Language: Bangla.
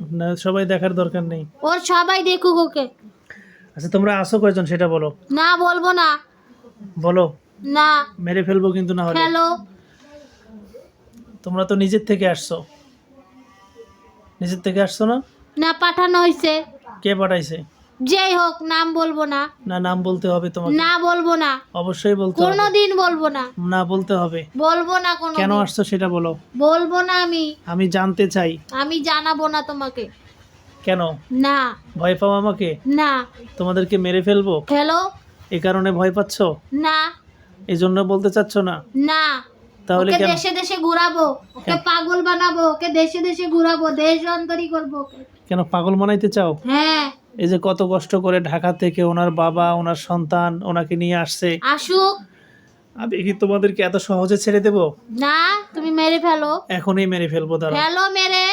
না সবাই দেখার দরকার নেই। ওর সবাই দেখুক ওকে। আচ্ছা তোমরা আসো কয়জন সেটা বলো। না বলব না। বলো। না। মেরে ফেলব কিন্তু না হলে। হ্যালো তোমরা তো নিজের থেকে আসছো। নিজের থেকে আসছো না? না পাঠানো হয়েছে কে পাঠাইছে? যেই হোক নাম বলব না। না নাম বলতে হবে তোমাকে। না বলব না। অবশ্যই বলতে হবে। কোনোদিন বলব না। না বলতে হবে। বলব না কোনো কেন আসছো সেটা বলো। বলব না আমি। আমি জানতে চাই। আমি জানাব না তোমাকে। কেন? না। ভয় পাও আমাকে? না। তোমাদেরকে মেরে ফেলব? খেলো এই কারণে ভয় পাচ্ছ? না। এই জন্য বলতে চাচ্ছ না? না। তাহলে ওকে দেশে দেশে ঘুরাবো। ওকে পাগল বানাবো। ওকে দেশে দেশে ঘুরাবো। দেশ অন্তরী করব। কেন পাগল বানাইতে চাও? হ্যাঁ। এই যে কত কষ্ট করে ঢাকা থেকে ওনার বাবা ওনার সন্তান ওনাকে নিয়ে আসছে। আসুক। আমি কি তোমাদেরকে এত সহজে ছেড়ে দেব? না তুমি মেরে ফেলো। এখনই মেরে ফেলব দাঁড়াও। ফেলো মেরে।